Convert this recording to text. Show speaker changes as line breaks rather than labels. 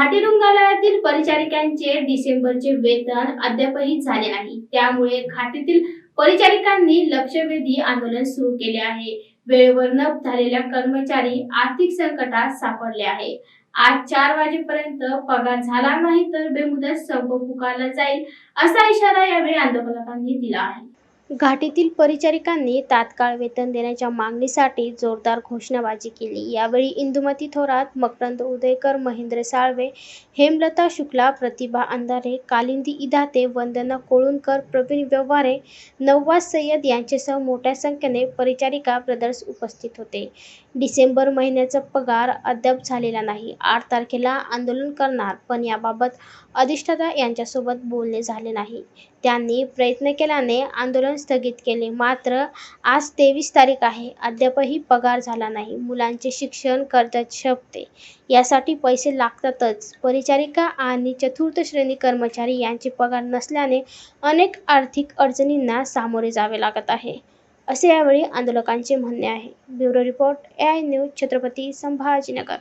घाटी रुग्णालयातील परिचारिकांचे डिसेंबरचे वेतन अद्यापही झाले नाही. त्यामुळे घाटीतील परिचारिकांनी लक्षवेधी आंदोलन सुरू केले आहे. वेळेवर न झालेल्या कर्मचारी आर्थिक संकटात सापडले आहे. आज चार वाजेपर्यंत पगार झाला नाही तर बेमुदत संप पुकारला जाईल असा इशारा यावेळी आंदोलकांनी दिला आहे. घाटीतील परिचारिकांनी तात्काळ वेतन देण्याच्या मागणीसाठी जोरदार घोषणाबाजी केली. यावेळी इंदुमती थोरात मकरंद उदयकर महेंद्र साळवे हेमलता शुक्ला प्रतिभा अंधारे कालिंदी इदाते वंदना कोळुनकर प्रवीण व्यवहारे नववाज सय्यद यांच्यासह मोठ्या संख्येने परिचारिका ब्रदर्स उपस्थित होते. डिसेंबर महिन्याचा पगार अद्याप झालेला नाही. आठ तारखेला आंदोलन करणार पण याबाबत अधिष्ठाता यांच्यासोबत बोलणे झाले नाही. त्यांनी प्रयत्न केल्याने आंदोलन स्थगित केले. मात्र आज तेवीस तारीख आहे. अद्यापही पगार झाला नाही. मुलांचे शिक्षण कर्जात शपते. यासाठी पैसे लागतातच. परिचारिका आणि चतुर्थ श्रेणी कर्मचारी यांचे पगार नसल्याने अनेक आर्थिक अडचणींना सामोरे जावे लागत आहे. असे यावेळी आंदोलकांचे म्हणणे आहे. Bureau report A I news Chhatrapati Sambhajinagar.